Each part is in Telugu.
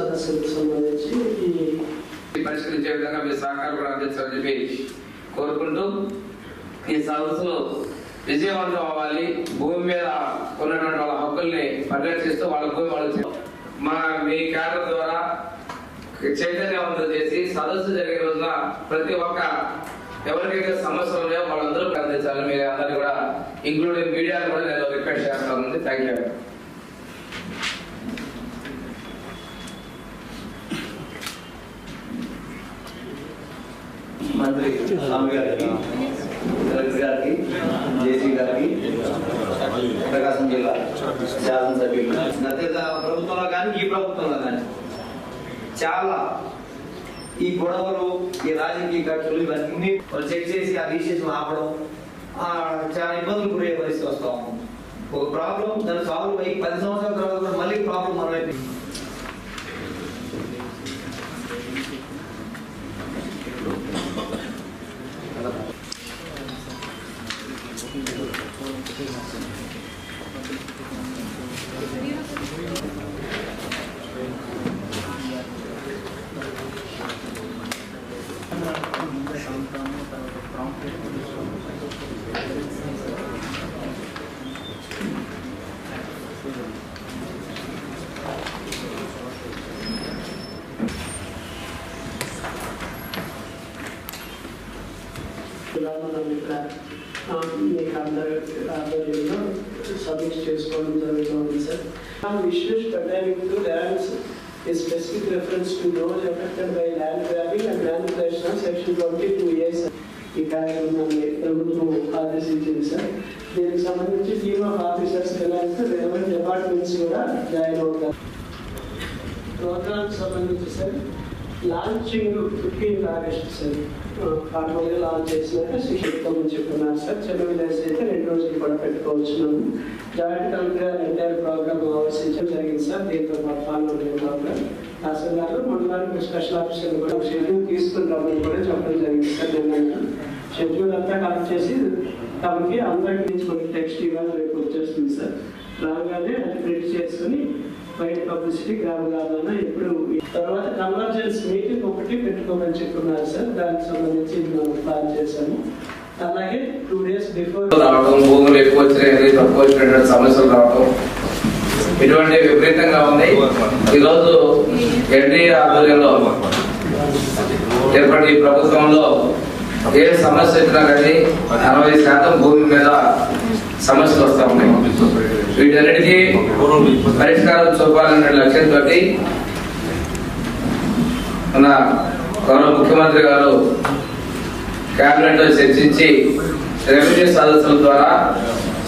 రెవెన్యూ సదస్సులకు సంబంధించి ఈ పరిష్కరించే విధంగా మీ సహకారం కూడా అందించాలని చెప్పి కోరుకుంటూ ఈ సదస్సు విజయవంతం అవ్వాలి భూమి మీద ఉన్నటువంటి వాళ్ళ హక్కుల్ని పరిరక్షిస్తూ వాళ్ళ భూమి వాళ్ళు మా మీ కేంద్రం ద్వారా చైతన్యవంతం చేసి సదస్సు జరిగే రోజున ప్రతి ఒక్క ఎవరికైతే సమస్యలు ఉన్నాయో వాళ్ళందరూ అందించాలి మీరు అందరినీ కూడా ఇంక్లూడింగ్ మీడియాని కూడా నేను రిక్వెస్ట్ చేస్తాను థ్యాంక్ యూ మంత్రి స్వామి గారికి కలెక్టర్ గారికి జేసీ గారికి ప్రకాశం జిల్లా శాసనసభ్యులు. గత ప్రభుత్వంలో కానీ ఈ ప్రభుత్వంలో కానీ చాలా ఈ గొడవలు ఈ రాజకీయ ఖర్చులు ఇవన్నీ వాళ్ళు చెక్ చేసి ఆ రిజిస్ట్రేషన్ ఆపడం చాలా ఇబ్బందులు గురయ్యే పరిస్థితి వస్తా ఒక ప్రాబ్లం దాన్ని సాల్వ్ అయ్యి పది సంవత్సరాల తర్వాత మళ్ళీ ప్రాబ్లం మొదలైంది. మనం ఇక్కడ ఆ, మీకు అందరు ఆధ్వర్యంలో సబ్మిట్ చేసుకోవడం జరుగుతుంది sir issues pertaining to lands is specific reference to those affected by land grabbing and manipulation of section 22 years ఈ కార్యక్రమాన్ని ప్రభుత్వం ఆదేశించింది సార్ దీనికి సంబంధించి టీమ్ ఆఫ్ ఆఫీసర్స్ వెళ్ళాలంటే రెలవెంట్ డిపార్ట్మెంట్స్ కూడా జాయిన్ అవుతారు ప్రోగ్రామ్ సంబంధించి sir launching fifteen August sir ఫార్మల్గా launch చేసినాక శిక్షిస్తామని చెప్తున్నారు సార్. చిన్న విలేజ్ అయితే రెండు రోజులు కూడా పెట్టుకోవచ్చున్నాము జాయింట్ కలెక్టర్ ఎంటైర్ ప్రోగ్రామ్ ఆలోచించడం జరిగింది సార్. దీంతో పాటు ఫార్మల్ ప్రోగ్రామ్ తహసీల్దార్ మండలానికి స్పెషల్ ఆఫీసర్ కూడా షెడ్యూల్ తీసుకుంటామని కూడా చెప్పడం జరిగింది సార్. నిన్న షెడ్యూల్ అంతా కలెక్ట్ చేసి తమకి అందరికి నుంచి కొన్ని టెక్స్ట్ ఇవ్వాలి రేపు వచ్చేస్తుంది సార్. రాగానే అది ప్రింట్ చేసుకుని వైట్ పబ్లిసిటీ గ్రామ గ్రామాన ఎప్పుడు తర్వాత కన్వర్జెన్స్ మీటింగ్ ఒకటి పెట్టుకోమని చెప్పున్నారు సార్. దానికి సంబంధించి మనం ప్లాన్ చేశాము. అలాగే టూ డేస్ బిఫోర్ రావడం భూములు ఎక్కువ వచ్చినాయి తక్కువ వచ్చినటువంటి సమస్యలు రావడం. ఇటువంటి విపరీతంగా ఉంది. ఈరోజు ఎన్డీఏ ఆధ్వర్యంలో ఏర్పడి ఈ ప్రభుత్వంలో ఏ సమస్య వచ్చినా కానీ అరవై శాతం భూమి మీద సమస్యలు వస్తా ఉన్నాయి. వీటన్నిటికీ పరిష్కారం చూపాలనే లక్ష్యంతో మన గౌరవ ముఖ్యమంత్రి గారు కేబినెట్ చర్చించి రెవెన్యూ సదస్సుల ద్వారా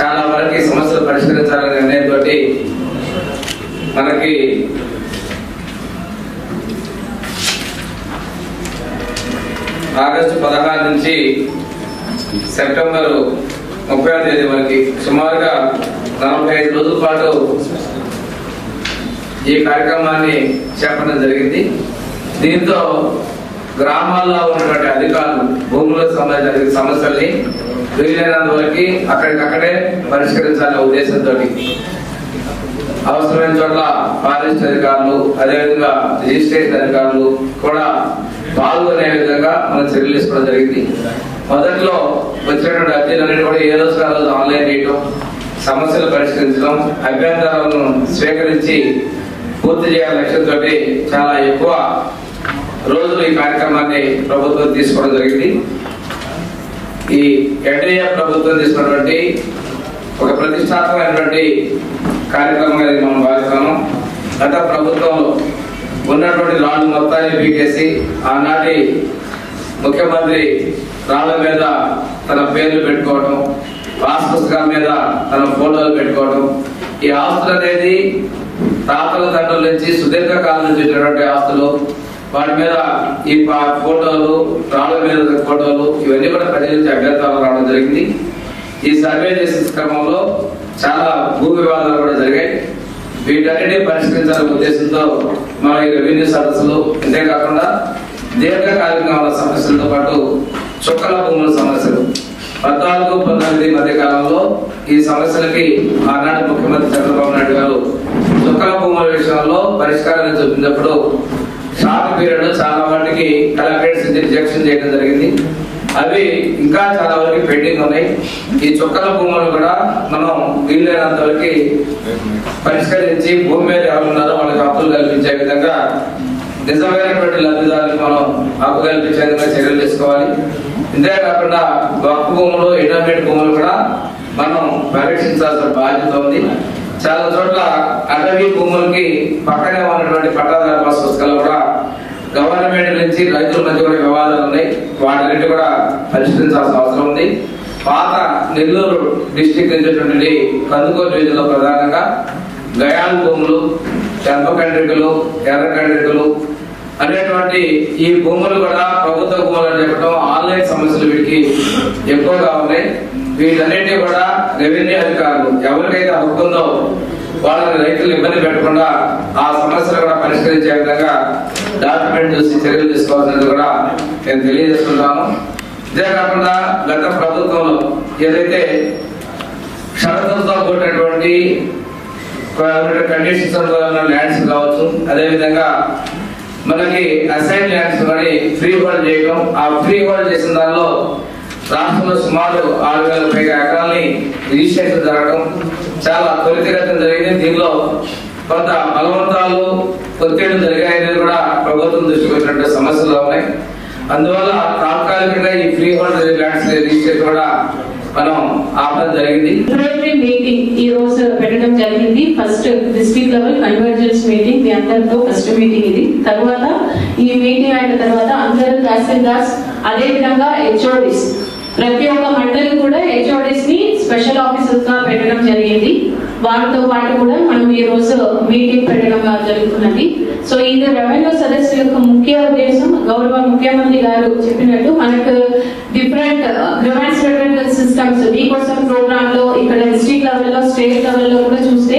చాలా వరకు ఈ సమస్యలు పరిష్కరించాలనే నిర్ణయంతో మనకి ఆగస్టు పదహారు నుంచి సెప్టెంబర్ ముప్పై తేదీ వరకు సుమారుగా నలభై ఐదు రోజుల పాటు ఈ కార్యక్రమాన్ని చేపట్టడం జరిగింది. దీంతో గ్రామాల్లో ఉన్నటువంటి అధికారులు భూములకు సంబంధించిన సమస్యల్ని వీలైనంత వరకు అక్కడికక్కడే పరిష్కరించాలనే ఉద్దేశంతో అవసరమైన చోట్ల ఫారెస్ట్ అధికారులు అదేవిధంగా రిజిస్ట్రేషన్ అధికారులు కూడా పాల్గొనే విధంగా మనం చర్యలు తీసుకోవడం జరిగింది. మొదట్లో వచ్చినటువంటి అర్జీలన్నిటి కూడా ఏ రోజు ఆ రోజు ఆన్లైన్ చేయటం సమస్యలు పరిష్కరించడం అభ్యంతరాలను స్వీకరించి పూర్తి చేయాల లక్ష్యంతో చాలా ఎక్కువ రోజులు ఈ కార్యక్రమాన్ని ప్రభుత్వం తీసుకోవడం జరిగింది. ఈ ఎన్డీఏ ప్రభుత్వం తీసుకున్నటువంటి ఒక ప్రతిష్టాత్మకమైనటువంటి కార్యక్రమంగా అనేది మనం భావిస్తాము గత ప్రభుత్వంలో ఉన్నటువంటి రాళ్ళు మొత్తాన్ని పీకేసి ఆనాటి ముఖ్యమంత్రి రాళ్ళ మీద తన పేర్లు పెట్టుకోవడం పాస్ పుస్తకాల మీద తన ఫోటోలు పెట్టుకోవడం ఈ ఆస్తులు అనేది తాతల తండ్రుల నుంచి సుదీర్ఘ కాలం నుంచి వచ్చినటువంటి ఆస్తులు వాటి మీద ఈ పా- ఫోటోలు రాళ్ళ మీద ఫోటోలు ఇవన్నీ కూడా ప్రజల నుంచి అభ్యర్థాలు రావడం జరిగింది. ఈ సర్వే చేసిన క్రమంలో చాలా భూ వివాదాలు కూడా జరిగాయి. వీటన్నిటిని పరిష్కరించాలనే ఉద్దేశంతో మన ఈ రెవెన్యూ సదస్సులు అంతేకాకుండా దీర్ఘకాలికంగా ఉన్న సమస్యలతో పాటు చుక్కల భూముల సమస్యలు. పద్నాలుగు పంతొమ్మిది మధ్య కాలంలో ఈ సమస్యలకి ఆనాడు ముఖ్యమంత్రి చంద్రబాబు నాయుడు గారు చుక్కల భూముల విషయంలో పరిష్కారం చూపినప్పుడు షార్ట్ పీరియడ్ చాలా వాటికి కలెక్టరేట్స్ రిజెక్షన్ చేయడం జరిగింది. అవి ఇంకా చాలా వరకు పెండింగ్ ఉన్నాయి. ఈ చుక్కల భూములు కూడా మనం వీలైనంత వరకు పరిష్కరించి భూమి మీద ఎవరు ఉన్నారో వాళ్ళకి హక్కులు కల్పించే విధంగా నిజమైనటువంటి లబ్ధిదారులకు మనం హక్కు కల్పించే విధంగా చర్యలు తీసుకోవాలి. ఇంతే కాకుండా వక్ఫ్ భూములు ఇంటర్మీడియట్ భూములు కూడా మనం పరీక్షించాల్సిన బాధ్యత ఉంది. చాలా చోట్ల అటవీ భూములకి పక్కనే ఉన్నటువంటి పట్టాదారు బస్ పుస్తకాలు కూడా గవర్నమెంట్ నుంచి రైతుల మధ్య కూడా వివాదాలు ఉన్నాయి. వాటిని కూడా పరిష్కరించాల్సిన అవసరం ఉంది. పాత నెల్లూరు డిస్టిక్ నుంచి కందుకూరు వీధిలో ప్రధానంగా గయాల్ భూములు చెంప కండ్రికలు ఎర్ర కండ్రికలు అనేటువంటి ఈ భూములు కూడా ప్రభుత్వ భూములు అని చెప్పడం ఆన్లైన్ సమస్యలు వీటికి ఎక్కువగా ఉన్నాయి. వీటన్నిటిని కూడా రెవెన్యూ అధికారులు ఎవరికైతే హక్కు ఉందో వాళ్ళని రైతులు ఇబ్బంది పెట్టకుండా ఆ సమస్యలు కూడా పరిష్కరించే విధంగా డాక్యుమెంట్ చూసి చర్యలు తీసుకోవాలని కూడా నేను తెలియజేస్తున్నాను. ఇదే కాకుండా గత ప్రభుత్వంలో ఏదైతే షరతులతో కూడినటువంటి కండిషన్స్ ల్యాండ్స్ కావచ్చు అదేవిధంగా మనకి అసైన్ ల్యాండ్స్ కానీ ఫ్రీ హోల్డ్ చేయడం ఆ ఫ్రీ హోల్డ్ చేసిన దానిలో రాష్ట్రంలో సుమారు ఆరు వేల పైగా ఎకరాలని రిజిస్ట్రేషన్ జరగడం చాలా త్వరితగతం జరిగింది. దీనిలో కొంత బలవంతాలు ఒత్తిడి జరిగాయని కూడా ప్రభుత్వం దృష్టి వచ్చినటువంటి సమస్యలు ఉన్నాయి. అందువల్ల తాత్కాలికంగా ఈ ఫ్రీ హోల్డ్ ల్యాండ్స్ రిజిస్టర్ కూడా మనం ఆపడం జరిగింది. మీటింగ్ ఈ రోజు పెట్టడం జరిగింది. First district level convergence meeting మీ అందరితో ఫస్ట్ మీటింగ్ ఇది. తర్వాత ఈ మీటింగ్ అయిన తర్వాత అందరూ తహసీల్దార్స్ అదే విధంగా హెచ్ఓడిస్ ప్రతి ఒక్క మండలి కూడా హెచ్ఓడిస్ని స్పెషల్ ఆఫీసర్స్గా పెట్టడం జరిగింది. వారితో పాటు కూడా మనం ఈ రోజు మీటింగ్ పెట్టడం జరుగుతున్నది. సో ఇది రెవెన్యూ సదస్సు యొక్క ముఖ్య ఉద్దేశం. గౌరవ ముఖ్యమంత్రి గారు చెప్పినట్టు మనకు డిఫరెంట్ గ్రివెన్స్ రెవెన్యూ సిస్టమ్స్ మీకోసం ప్రోగ్రామ్లో ఇక్కడ డిస్ట్రిక్ట్ లెవెల్లో స్టేట్ లెవెల్లో కూడా చూస్తే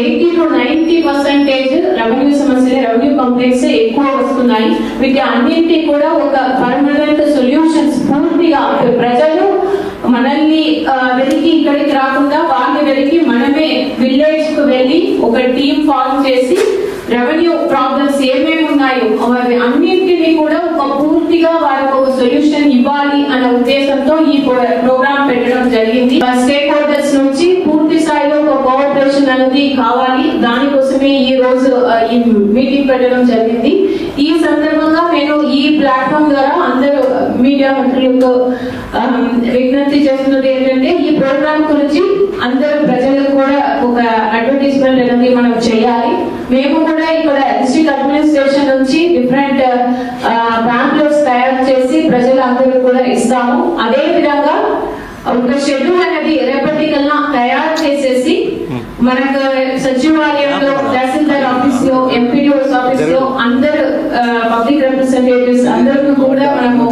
eighty two ninety percentage revenue సమస్యలు రెవెన్యూ కంప్లైంట్స్ ఎక్కువ వస్తున్నాయి. వీటి అన్నింటి కూడా ఒక పర్మనెంట్ సొల్యూషన్స్ పూర్తిగా ప్రజలు మనల్ని uh, వెతికి ఇక్కడికి రాకుండా మనమే విలేజ్కు వెళ్ళి ఒక టీం ఫామ్ చేసి రెవెన్యూ ప్రాబ్లమ్స్ ఏమేమి ఉన్నాయో అవి అన్నింటినీ కూడా ఒక పూర్తిగా వాళ్ళకు ఒక సొల్యూషన్ ఇవ్వాలి అనే ఉద్దేశంతో ఈ ప్రోగ్రామ్ పెట్టడం జరిగింది. స్టేక్ హోల్డర్స్ నుంచి పూర్తి స్థాయిలో ఒక కోఆపరేషన్ అనేది కావాలి. దానికోసమే ఈ రోజు ఈ మీటింగ్ పెట్టడం జరిగింది. ఈ సందర్భంగా నేను ఈ ప్లాట్ఫామ్ ద్వారా అందరూ మీడియా మిత్రులకు విజ్ఞప్తి చేస్తున్నది ఏంటంటే ఈ ప్రోగ్రామ్ గురించి అందరూ ప్రజలకు కూడా ఒక అడ్వర్టైజ్మెంట్ అనేది మనం చేయాలి. మేము కూడా ఇక్కడ డిస్ట్రిక్ట్ అడ్మినిస్ట్రేషన్ నుంచి డిఫరెంట్ ప్యాంప్లెట్స్ తయారు చేసి ప్రజలందరూ కూడా ఇస్తాము. అదే విధంగా ఒక షెడ్యూల్ అనేది రేపటికల్లా తయారు చేసేసి మనకు సచివాలయంలో తహసీల్దార్ ఆఫీస్లో ఎంపీడీఓస్ ఆఫీస్లో అందరు పబ్లిక్ రిప్రజెంటేటివ్స్ అందరికీ కూడా మనము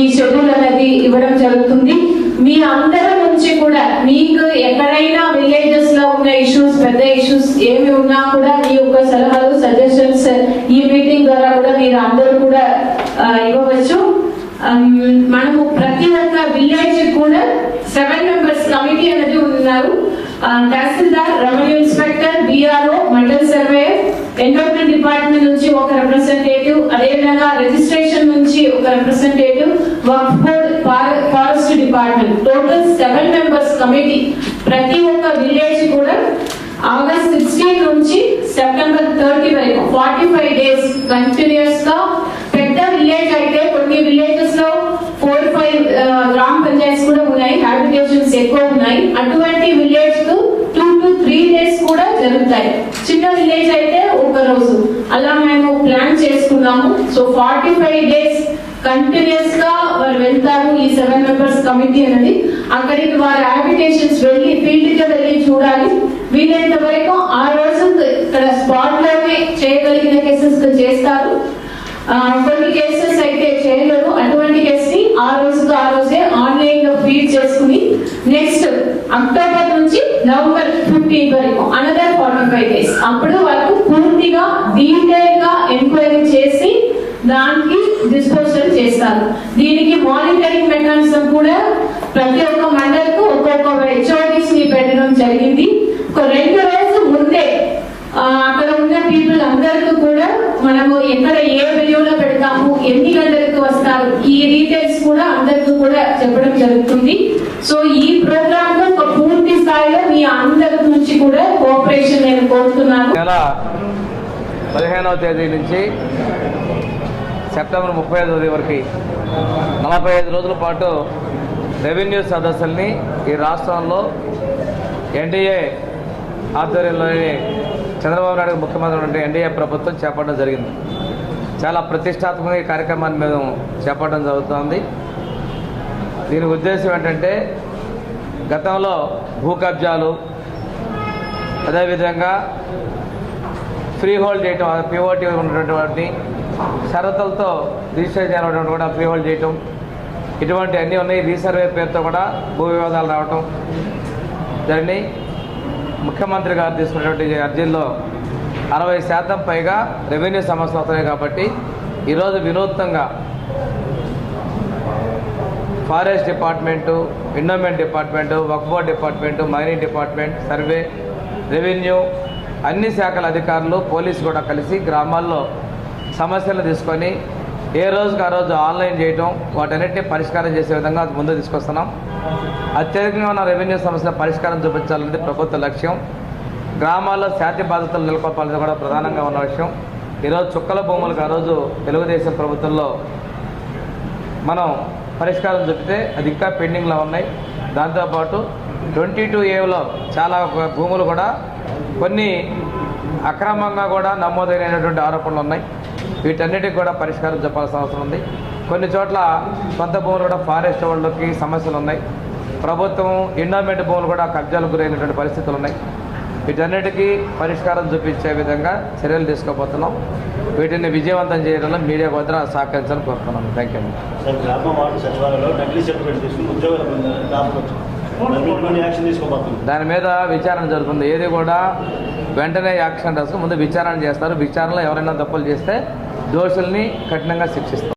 ఈ షెడ్యూల్ అనేది ఇవ్వడం జరుగుతుంది. మీ అందరి నుంచి కూడా మీకు ఎక్కడైనా విలేజెస్లో ఉన్న ఇష్యూస్ పెద్ద ఇష్యూస్ ఏమి ఉన్నా కూడా మీ యొక్క సలహాలు సజెషన్స్ ఈ మీటింగ్ ద్వారా కూడా మీరు అందరూ కూడా ఇవ్వవచ్చు. మనము ప్రతి ఒక్క విలేజ్ కూడా సెవెన్ మెంబర్స్ కమిటీ అనేది ఉన్నారు. తహసీల్దార్ revenue inspector BRO mandal survey environment department నుంచి ఒక రిప్రజెంటేటివ్ అదేవిధంగా రిజిస్ట్రేషన్ నుంచి ఒక representative forest department total seven members committee ప్రతి ఒక్క విలేజ్ కూడా ఆగస్ట్ సిక్స్టీన్ నుంచి సెప్టెంబర్ థర్టీ వరకు ఫార్టీ ఫైవ్ డేస్ కంటిన్యూస్గా పెద్ద విలేజ్ అయితే కొన్ని విలేజెస్లో ఫోర్ ఫైవ్ గ్రామ పంచాయత్స్ కూడా ఉన్నాయి. హ్యాబిటేషన్స్ ఎక్కువ ఉన్నాయి. అటువంటి విలేజ్కు టూ టు త్రీ డేస్ కూడా జరుగుతాయి. చిన్న విలేజ్ అయితే ఒక రోజు. అలా మేము ప్లాన్ చేసుకున్నాము. సో ఫార్టీ ఫైవ్ డేస్ కంటిన్యూస్గా వారు వెళ్తారు ఈ సెవెన్ మెంబర్స్ కమిటీ అనేది. అక్కడికి వారి హ్యాబిటేషన్స్ వెళ్ళి ఫీల్డ్కి వెళ్ళి చూడాలి. వీలైనంత వరకు ఆ రోజు ఇక్కడ స్పాట్లోనే చేయగలిగిన కేసెస్ చేస్తారు. కొన్ని కేసెస్ అయితే చేయలేరు. అటువంటి కేసు ని ఆ రోజుకు ఆ రోజే ఆన్లైన్లో ఫీడ్ చేసుకుని నెక్స్ట్ అక్టోబర్ నుంచి నవంబర్ ఫిఫ్టీన్ వరకు అనదర్ ఫార్టీ ఫైవ్ డేస్ అప్పుడు వాళ్ళకు పూర్తిగా డీటెయిల్గా ఎంక్వైరీ చేసి దానికి డిస్పోజల్ చేస్తారు. దీనికి మానిటరింగ్ మెకానిజం కూడా ప్రతి ఒక్క మండలకు ఒక్కొక్క హెచ్ఓడిస్ని పెట్టడం జరిగింది. ఒక రెండు రోజులు ముందే అక్కడ ఉండే పీపుల్ అందరికీ కూడా మనము ఎక్కడ ఏ వెలువలో పెడతాము ఎన్ని గంటలకు వస్తారు ఈ డీటెయిల్స్ కూడా అందరికీ కూడా చెప్పడం జరుగుతుంది. సో ఈ ప్రోగ్రామ్లో ఒక పూర్తి స్థాయిలో మీ అందరి నుంచి కూడా కోఆపరేషన్ నేను కోరుతున్నాను. పదిహేనవ తేదీ నుంచి సెప్టెంబర్ ముప్పై ఐదవ తేదీ వరకు నలభై ఐదు రోజుల పాటు రెవెన్యూ సదస్సుల్ని ఈ రాష్ట్రంలో ఎన్డీఏ ఆధ్వర్యంలోని చంద్రబాబు నాయుడు ముఖ్యమంత్రి ఉంటే ఎన్డీఏ ప్రభుత్వం చేపట్టడం జరిగింది. చాలా ప్రతిష్టాత్మక కార్యక్రమాన్ని మేము చేపట్టడం జరుగుతోంది. దీని ఉద్దేశం ఏంటంటే గతంలో భూ కబ్జాలు అదేవిధంగా ఫ్రీ హోల్డ్ చేయటం పిఓటీ ఉన్నటువంటి వాటిని షరతులతో రిజిస్టర్ చేయడం కూడా ఫ్రీ హోల్డ్ చేయటం. ఇటువంటి అన్నీ ఉన్నాయి. రీసర్వే పేరుతో కూడా భూ వివాదాలు రావటం జరిగినాయి. ముఖ్యమంత్రి గారు తీసుకున్నటువంటి అర్జీల్లో అరవై శాతం పైగా రెవెన్యూ సమస్యలు అవుతున్నాయి కాబట్టి ఈరోజు వినూత్నంగా ఫారెస్ట్ డిపార్ట్మెంటు ఎండోమెంట్ డిపార్ట్మెంటు వక్ఫ్ department mining department survey revenue అన్ని శాఖల అధికారులు పోలీసు కూడా కలిసి గ్రామాల్లో సమస్యలు తీసుకొని ఏ రోజుకి ఆ రోజు ఆన్లైన్ చేయటం వాటన్నిటిని పరిష్కారం చేసే విధంగా ముందు తీసుకొస్తున్నాం. అత్యధికంగా ఉన్న రెవెన్యూ సమస్యల పరిష్కారం చూపించాలనేది ప్రభుత్వ లక్ష్యం. గ్రామాల్లో శాంతి బాధ్యతలు నెలకొల్పాలనేది కూడా ప్రధానంగా ఉన్న విషయం. ఈరోజు చుక్కల భూములకు ఆ రోజు తెలుగుదేశం ప్రభుత్వంలో మనం పరిష్కారం చూపితే అది ఇంకా పెండింగ్లో ఉన్నాయి. దాంతోపాటు ట్వంటీ టూ ఏలో చాలా భూములు కూడా కొన్ని అక్రమంగా కూడా నమోదైనటువంటి ఆరోపణలు ఉన్నాయి. వీటన్నిటికి కూడా పరిష్కారం చెప్పాల్సిన అవసరం ఉంది. కొన్ని చోట్ల సొంత భూములు కూడా ఫారెస్ట్ వాళ్ళకి సమస్యలు ఉన్నాయి. ప్రభుత్వం ఎండోమెంట్ భూములు కూడా కబ్జాలకు గురైనటువంటి పరిస్థితులు ఉన్నాయి. వీటన్నిటికీ పరిష్కారం చూపించే విధంగా చర్యలు తీసుకోబోతున్నాం. వీటిని విజయవంతం చేయడంలో మీడియా భద్ర సహకరించాలని కోరుతున్నాం. థ్యాంక్ యూ దాని మీద విచారణ జరుగుతుంది. ఏది కూడా వెంటనే యాక్షన్ తీసుకుని ముందు విచారణ చేస్తారు. విచారణలో ఎవరైనా తప్పులు చేస్తే దోషుల్ని కఠినంగా శిక్షిస్తాం.